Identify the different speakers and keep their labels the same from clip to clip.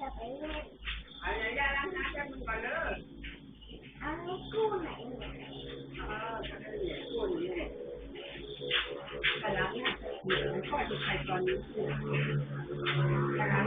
Speaker 1: จะไปเล่น
Speaker 2: เอาอย่าอย่าล้างน้ำจะมึงก่อนเด้อ
Speaker 1: เอาให้กู้ไหนเนี่ย
Speaker 2: เออจะได้เหนียวตัวนี้เนี่ยแต่ล้างเนี่ยเหนียวค่อยจะใส่ตอนนี้แต่ล้าง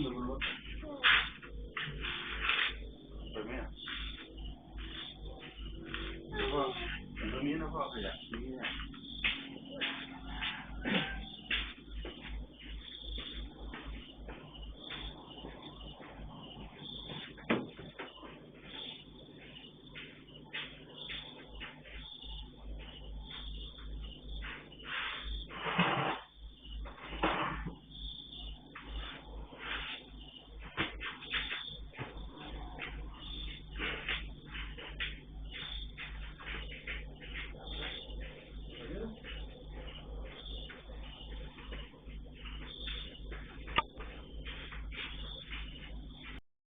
Speaker 2: อ
Speaker 3: ยู่บนรถเปไหมอะแล้วก็ตรงนี้นะพ่อขยะนี่